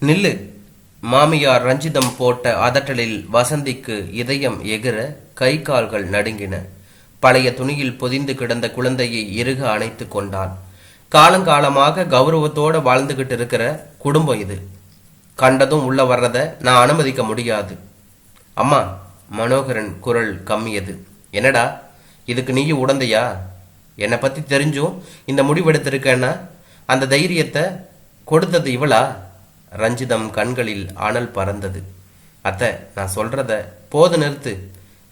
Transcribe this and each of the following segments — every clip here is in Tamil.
நில்லு. மாமியார் ரஞ்சிதம் போட்ட அதட்டலில் வசந்திக்கு இதயம் எகிற கை கால்கள் நடுங்கின. பழைய துணியில் பொதிந்து கிடந்த குழந்தையை இறுக அணைத்து கொண்டான். காலங்காலமாக கௌரவத்தோடு வாழ்ந்துகிட்டு இருக்கிற குடும்பம் இது. கண்டதும் உள்ள வர்றத நான் அனுமதிக்க முடியாது. அம்மா மனோகரன் குரல் கம்மியது. என்னடா இதுக்கு நீயும் உடந்தையா? என்னை பத்தி தெரிஞ்சும் இந்த முடிவெடுத்திருக்கேன்னா அந்த தைரியத்தை கொடுத்தது இவளா? ரஞ்சிதம் கண்களில் அனல் பறந்தது. அத்தை நான் சொல்றத போது நிறுத்து.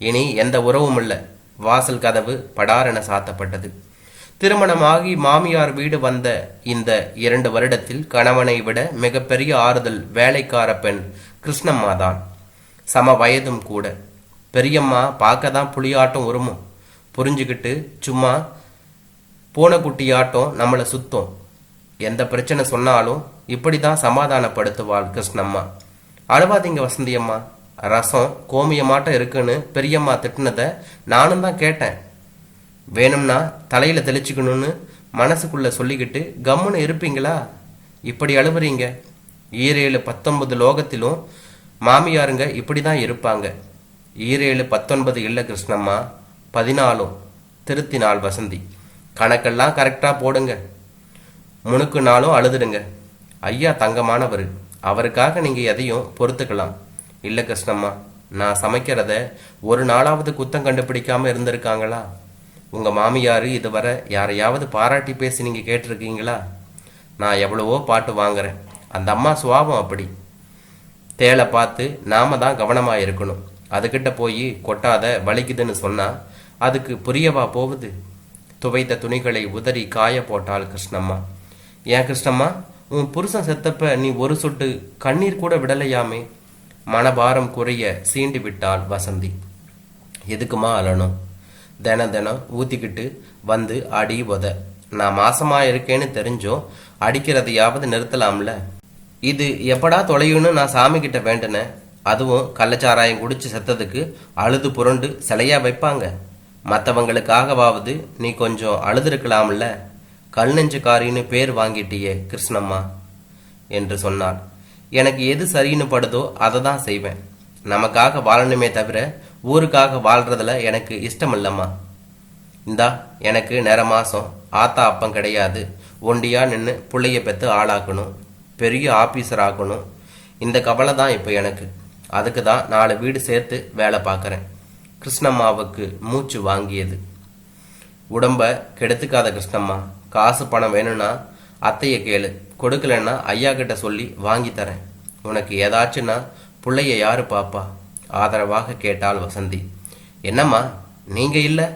இனி எந்த உறவும் இல்லை. வாசல் கதவு படாரென சாத்தப்பட்டது. திருமணமாகி மாமியார் வீடு வந்த இந்த இரண்டு வருடத்தில் கணவனை விட மிகப்பெரிய ஆறுதல் வேலைக்கார பெண் கிருஷ்ணம்மா தான். சம வயதும் கூட. பெரியம்மா பார்க்க தான் புலியாட்டம் உருமும். புரிஞ்சுக்கிட்டு சும்மா பூனைக்குட்டியாட்டம் நம்மளை சுத்தம். எந்த பிரச்சனை சொன்னாலும் இப்படி தான் சமாதானப்படுத்துவாள் கிருஷ்ணம்மா. அழுவாதீங்க வசந்தியம்மா. ரசம் கோமியமாட்டம் இருக்குன்னு பெரியம்மா திட்டினதை நானும் தான் கேட்டேன். வேணும்னா தலையில தெளிச்சுக்கணும்னு மனசுக்குள்ள சொல்லிக்கிட்டு கம்முன்னு இருப்பீங்களா? இப்படி அழுவுறீங்க. ஈரேழு பத்தொன்பது லோகத்திலும் மாமியாருங்க இப்படி தான் இருப்பாங்க. ஈரேழு பத்தொன்பது இல்லை கிருஷ்ணம்மா. பதினாலும் திருத்தி நாள் வசந்தி. கணக்கெல்லாம் கரெக்டாக போடுங்க. முணுக்கு நாளும் அழுதுடுங்க. ஐயா தங்கமானவர் அவருக்காக நீங்கள் எதையும் பொறுத்துக்கலாம். இல்லை கிருஷ்ணம்மா நான் சமைக்கிறத ஒரு நாளாவது குத்தம் கண்டுபிடிக்காமல் இருந்திருக்காங்களா? உங்கள் மாமியார் இதுவரை யாரையாவது பாராட்டி பேசி நீங்கள் கேட்டிருக்கீங்களா? நான் எவ்வளவோ பாட்டு வாங்குறேன். அந்த அம்மா சுவாபம் அப்படி. தேளை பார்த்து நாம தான் கவனமாக இருக்கணும். அதுக்கிட்ட போய் கொட்டாத வலிக்குதுன்னு சொன்னா அதுக்கு புரியவா போகுது? துவைத்த துணிகளை உதறி காய போட்டாள் கிருஷ்ணம்மா. ஏன் கிருஷ்ணம்மா? உன் புருஷன் செத்தப்ப நீ ஒரு சொட்டு கண்ணீர் கூட விடலையாமே? மனபாரம் குறைய சீண்டு விட்டாள் வசந்தி. எதுக்குமா அலனும் தினம் தினம் ஊத்திக்கிட்டு வந்து அடி உத. நான் மாசமா இருக்கேன்னு தெரிஞ்சோ அடிக்கிறதையாவது நிறுத்தலாம்ல? இது எப்படா தொலையும்னு நான் சாமி கிட்ட வேண்டினேன் அதுவும் கள்ளச்சாராயம் குடிச்சு செத்ததுக்கு அழுது புரண்டு சிலையா வைப்பாங்க. மற்றவங்களுக்காகவாவது நீ கொஞ்சம் அழுதுருக்கலாம்ல கல் நெஞ்சுக்காரின்னு பேர் வாங்கிட்டியே கிருஷ்ணம்மா என்று சொன்னாள். எனக்கு எது சரின்னு படுதோ அதை தான் செய்வேன். நமக்காக வாழணுமே தவிர ஊருக்காக வாழ்றதுல எனக்கு இஷ்டம் இல்லம்மா இந்தா எனக்கு நேர மாசம் ஆத்தா அப்பம் கிடையாது. ஒண்டியா நின்று பிள்ளைய பெற்று ஆளாக்கணும். பெரிய ஆபீசர் ஆக்கணும். இந்த கவலை தான் இப்போ எனக்கு. அதுக்கு தான் நாலு வீடு சேர்த்து வேலை பார்க்குறேன். கிருஷ்ணம்மாவுக்கு மூச்சு வாங்கியது. உடம்ப கெடுத்துக்காத கிருஷ்ணம்மா. காசு பணம் வேணும்னா அத்தையை கேளு. கொடுக்கலன்னா ஐயா கிட்ட சொல்லி வாங்கி தரேன். உனக்கு ஏதாச்சுன்னா பிள்ளைய யாரு பாப்பா? ஆதரவாக கேட்டாள் வசந்தி. என்னம்மா நீங்கள் இல்லை?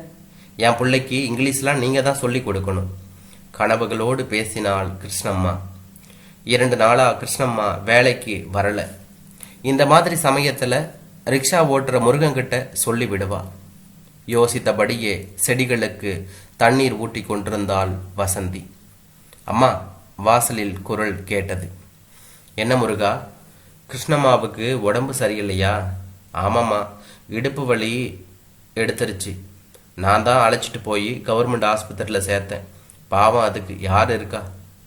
என் பிள்ளைக்கு இங்கிலீஷ்லாம் நீங்கள் தான் சொல்லி கொடுக்கணும். கனவுகளோடு பேசினாள் கிருஷ்ணம்மா. இரண்டு நாளாக கிருஷ்ணம்மா வேலைக்கு வரல. இந்த மாதிரி சமயத்தில் ரிக்ஷா ஓட்டுற முருகன்கிட்ட சொல்லி விடுவா யோசித்தபடியே செடிகளுக்கு தண்ணீர் ஊட்டி கொண்டிருந்தாள் வசந்தி. அம்மா வாசலில் குரல் கேட்டது. என்ன முருகா கிருஷ்ணம்மாவுக்கு உடம்பு சரியில்லையா? ஆமாம்மா இடுப்பு வலி எடுத்துருச்சு. நான் தான் அழைச்சிட்டு போய் கவர்மெண்ட் ஆஸ்பத்திரியில் சேர்த்தேன். பாவம் அதுக்கு. யார் இருக்கா?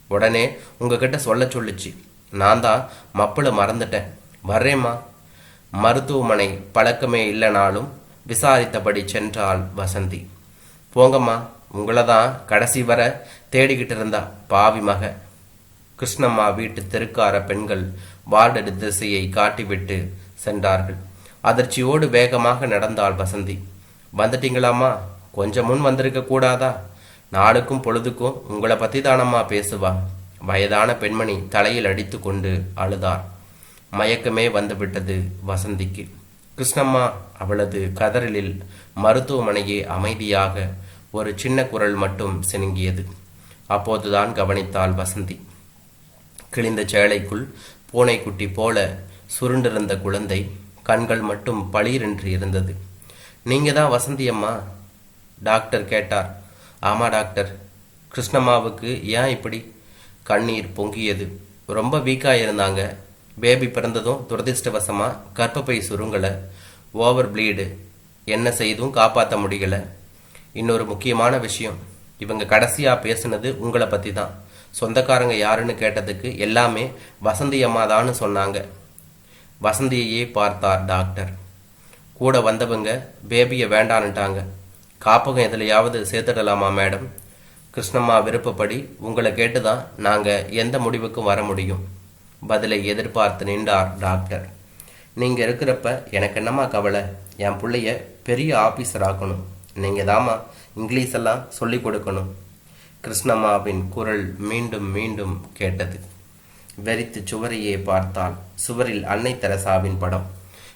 உடனே உங்ககிட்ட சொல்ல சொல்லுச்சு. நான் தான் மப்பிள மறந்துட்டேன். வர்றேம்மா. மருத்துவமனை பழக்கமே இல்லைனாலும் விசாரித்தபடி சென்றாள் வசந்தி. போங்கம்மா உங்களை தான் கடைசி வர தேடிக்கிட்டு இருந்தா பாவி மக. கிருஷ்ணம்மா வீட்டு தெருக்கார பெண்கள் வார்டு திசையை காட்டிவிட்டு சென்றார்கள். அதிர்ச்சியோடு வேகமாக நடந்தாள் வசந்தி. வந்துட்டீங்களாம்மா? கொஞ்சம் முன் வந்திருக்க கூடாதா? நாளுக்கும் பொழுதுக்கும் உங்களை பத்தி தானம்மா பேசுவா? வயதான பெண்மணி தலையில் அடித்து கொண்டு அழுதார். மயக்கமே வந்துவிட்டது வசந்திக்கு. கிருஷ்ணம்மா அவளது கதறலில் மருத்துவமனையே அமைதியாக ஒரு சின்ன குரல் மட்டும் சினுங்கியது. அப்போதுதான் கவனித்தாள் வசந்தி. கிழிந்த சேலைக்குள் பூனைக்குட்டி போல சுருண்டிருந்த குழந்தை கண்கள் மட்டும் பளீரென்று இருந்தது. நீங்க தான் வசந்தி அம்மா? டாக்டர் கேட்டார். ஆமா டாக்டர். கிருஷ்ணம்மாவுக்கு ஏன் இப்படி? கண்ணீர் பொங்கியது. ரொம்ப வீக்கா இருந்தாங்க. பேபி பிறந்ததும் துரதிர்ஷ்டவசமா கர்ப்பப்பை சுருங்கல. Over bleed. என்ன செய்தும் காப்பாற்ற முடியல. இன்னொரு முக்கியமான விஷயம். இவங்க கடைசியாக பேசுனது உங்களை பற்றி தான் சொந்தக்காரங்க யாருன்னு கேட்டதுக்கு எல்லாமே வசந்தி அம்மா தான்னு சொன்னாங்க. வசந்தியையே பார்த்தார் டாக்டர். கூட வந்தவங்க பேபியை வேண்டான்னுட்டாங்க. காப்பகம் எதுலையாவது சேர்த்துடலாமா மேடம்? கிருஷ்ணம்மா விருப்பப்படி உங்களை கேட்டு தான் நாங்கள் எந்த முடிவுக்கும் வர முடியும். பதிலை எதிர்பார்த்து நின்றார் டாக்டர். நீங்கள் இருக்கிறப்ப எனக்கு என்னம்மா கவலை? என் பிள்ளைய பெரிய ஆஃபீஸர் ஆக்கணும். நீங்கள் தாம்மா இங்கிலீஷ் எல்லாம் சொல்லி கொடுக்கணும். கிருஷ்ணம்மாவின் குரல் மீண்டும் மீண்டும் கேட்டது. வெறித்து சுவரையே பார்த்தால் சுவரில் அன்னை தெரசாவின் படம்.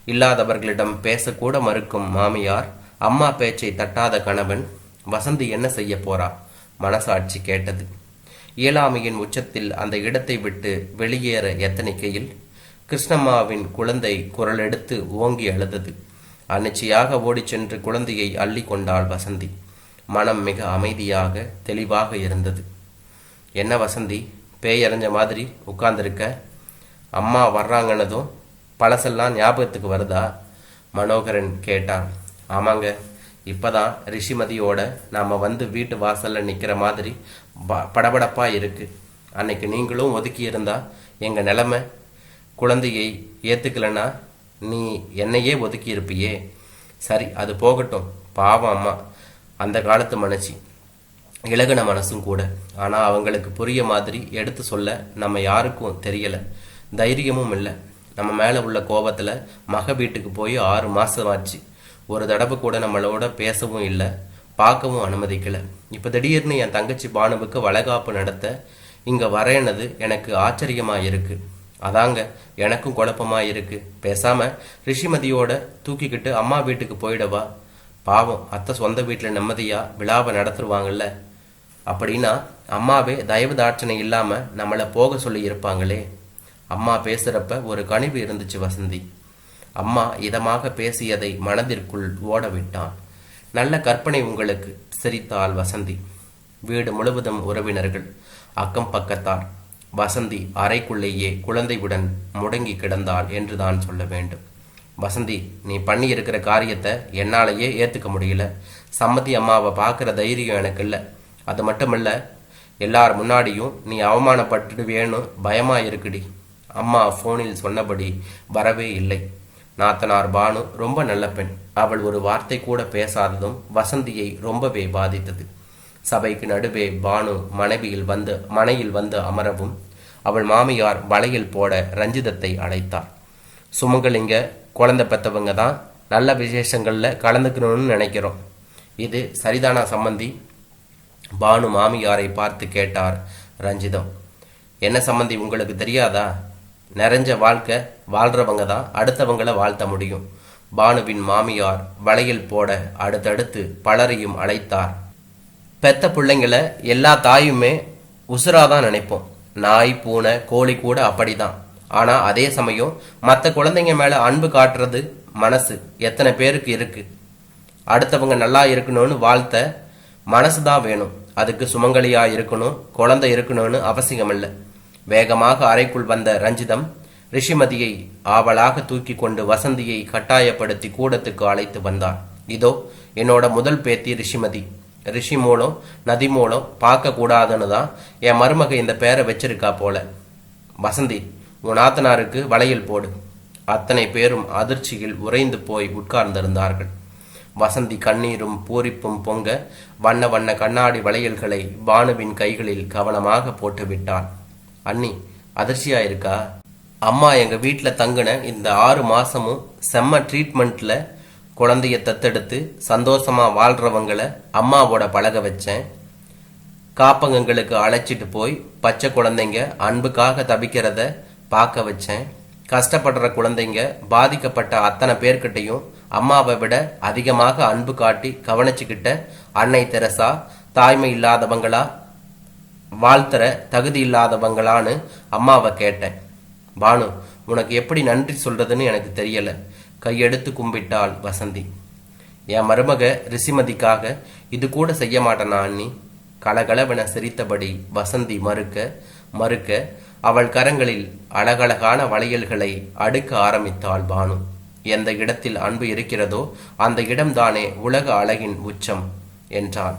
இல்லாதவர்களிடம் பேசக்கூட மறுக்கும் மாமியார் அம்மா பேச்சை தட்டாத கணவன் வசந்தி என்ன செய்ய போறா? மனசாட்சி கேட்டது. இயலாமையின் உச்சத்தில் அந்த இடத்தை விட்டு வெளியேற எத்தனிக்கையில் கிருஷ்ணம்மாவின் குழந்தை குரல் எடுத்து ஓங்கி அழுதது. அனிச்சையாக ஓடிச் சென்று குழந்தையை அள்ளி கொண்டாள் வசந்தி. மனம் மிக அமைதியாக தெளிவாக இருந்தது. என்ன வசந்தி பேயறிஞ்ச மாதிரி உட்கார்ந்துருக்க? அம்மா வர்றாங்கன்னதும் பழசெல்லாம் ஞாபகத்துக்கு வருதா? மனோகரன் கேட்டான். ஆமாங்க இப்போதான் ரிஷிமதியோட நாம் வந்து வீட்டு வாசலில் நிற்கிற மாதிரி ப- படபடப்பாக இருக்கு. அன்னைக்கு நீங்களும் ஒதுக்கி எங்கள் எங்க குழந்தையை ஏற்றுக்கலைன்னா நீ என்னையே ஒதுக்கி இருப்பியே சரி அது போகட்டும். பாவம் அம்மா. அந்த காலத்து மனுஷி இலகுன மனசும் கூட. ஆனால் அவங்களுக்கு புரிய மாதிரி எடுத்து சொல்ல நம்ம யாருக்கும் தெரியலை. தைரியமும் இல்லை. நம்ம மேலே உள்ள கோபத்தில் மக வீட்டுக்கு போய் ஆறு மாதம் ஆச்சு. ஒரு தடவை கூட நம்மளோட பேசவும் இல்லை. பார்க்கவும் அனுமதிக்கலை. இப்போ திடீர்னு என் தங்கச்சி பானுவுக்கு வளகாப்பு நடத்த இங்கே வரையினது எனக்கு ஆச்சரியமாக இருக்குது அதாங்க எனக்கும் குழப்பமா இருக்கு பேசாம ரிஷிமதியோட தூக்கிக்கிட்டு அம்மா வீட்டுக்கு போயிடவா? பாவம் அத்தை சொந்த வீட்டில் நிம்மதியா விழாவை நடத்துருவாங்கல்ல. அப்படின்னா அம்மாவே தயவு தாட்சணை இல்லாம நம்மளை போக சொல்லி இருப்பாங்களே அம்மா பேசுறப்ப ஒரு கனிவு இருந்துச்சு வசந்தி. அம்மா இதமாக பேசியதை மனதிற்குள் ஓட விட்டான் நல்ல கற்பனை உங்களுக்கு சிரித்தாள் வசந்தி. வீடு முழுவதும் உறவினர்கள். அக்கம் பக்கத்தார். வசந்தி அறைக்குள்ளேயே குழந்தையுடன் முடங்கி கிடந்தாள் என்று தான் சொல்ல வேண்டும். வசந்தி நீ பண்ணி இருக்கிற காரியத்தை என்னாலேயே ஏற்றுக்க முடியல. சம்மதி அம்மாவை பார்க்குற தைரியம் எனக்கு இல்லை அது மட்டுமல்ல எல்லார் முன்னாடியும் நீ அவமானப்பட்டுடுவேன்னு பயமா இருக்குடி. அம்மா ஃபோனில் சொன்னபடி வரவே இல்லை. நாத்தனார் பானு ரொம்ப நல்ல பெண். அவள் ஒரு வார்த்தை கூட பேசாததும் வசந்தியை ரொம்பவே பாதித்தது. சபைக்கு நடுவே பானு மனைவியில் வந்து மனையில் வந்து அமரவும் அவள் மாமியார் வளையல் போட ரஞ்சிதத்தை அழைத்தார். சுமங்கலிங்க குழந்தை பெற்றவங்க தான் நல்ல விசேஷங்களில் கலந்துக்கணும்னு நினைக்கிறோம். இது சரிதானா சம்மந்தி பானு மாமியாரை பார்த்து கேட்டார் ரஞ்சிதம். என்ன சம்மந்தி உங்களுக்கு தெரியாதா? நிறைஞ்ச வாழ்க்கை வாழ்றவங்க தான் அடுத்தவங்களை வாழ்த்த முடியும். பானுவின் மாமியார் வளையல் போட அடுத்தடுத்து பலரையும் அழைத்தார் பெத்த பிள்ளைங்கள எல்லா தாயுமே உசுராதான் நினைப்போம். நாய் பூனை கோழி கூட அப்படிதான். ஆனா அதே சமயம் மற்ற குழந்தைங்க மேல அன்பு காட்டுறது மனசு. எத்தனை பேருக்கு இருக்கு? அடுத்தவங்க நல்லா இருக்கணும்னு வாழ்த்த மனசு தான் வேணும். அதுக்கு சுமங்கலியா இருக்கணும் குழந்தை இருக்கணும்னு அவசியம் இல்லை வேகமாக அறைக்குள் வந்த ரஞ்சிதம் ரிஷிமதியை ஆவலாக தூக்கி கொண்டு வசந்தியை கட்டாயப்படுத்தி கூடத்துக்கு அழைத்து வந்தார். இதோ என்னோட முதல் பேத்தி ரிஷிமதி. ரிஷி மூலம் நதி மூலம் பார்க்கக்கூடாதுன்னு தான் என் மருமக இந்த பேரை வச்சிருக்கா போல. வசந்தி உன் நாத்தனாருக்கு வளையல் போடு. அத்தனை பேரும் அதிர்ச்சியில் உறைந்து போய் உட்கார்ந்திருந்தார்கள். வசந்தி கண்ணீரும் பூரிப்பும் பொங்க வண்ண வண்ண கண்ணாடி வளையல்களை பானுவின் கைகளில் கவனமாக போட்டு விட்டான் அண்ணி அதிர்ச்சியா இருக்கா? அம்மா எங்க வீட்டில் தங்கின இந்த ஆறு மாசமும் செம்ம ட்ரீட்மெண்ட்ல குழந்தைய தத்தெடுத்து சந்தோஷமா வாழ்கிறவங்களை அம்மாவோட பழக வச்சேன். காப்பகங்களுக்கு அழைச்சிட்டு போய் பச்சை குழந்தைங்க அன்புக்காக தவிக்கிறத பார்க்க வச்சேன். கஷ்டப்படுற குழந்தைங்க பாதிக்கப்பட்ட அத்தனை பேர்கிட்டையும் அம்மாவை விட அதிகமாக அன்பு காட்டி கவனிச்சுக்கிட்ட அன்னை தெரசா தாய்மை இல்லாதவங்களா வாழ்த்துற தகுதி இல்லாதவங்களான்னு அம்மாவை கேட்டேன். பானு உனக்கு எப்படி நன்றி சொல்றதுன்னு எனக்கு தெரியலை. கையெடுத்து கும்பிட்டாள் வசந்தி. என் மருமக ரிசிமதிக்காக இது கூட செய்ய மாட்டேனா அண்ணி கலகலவென சிரித்தபடி வசந்தி மறுக்க மறுக்க அவள் கரங்களில் அழகழகான வளையல்களை அடுக்க ஆரம்பித்தாள் பானு. எந்த இடத்தில் அன்பு இருக்கிறதோ அந்த இடம்தானே உலக அழகின் உச்சம் என்றான்.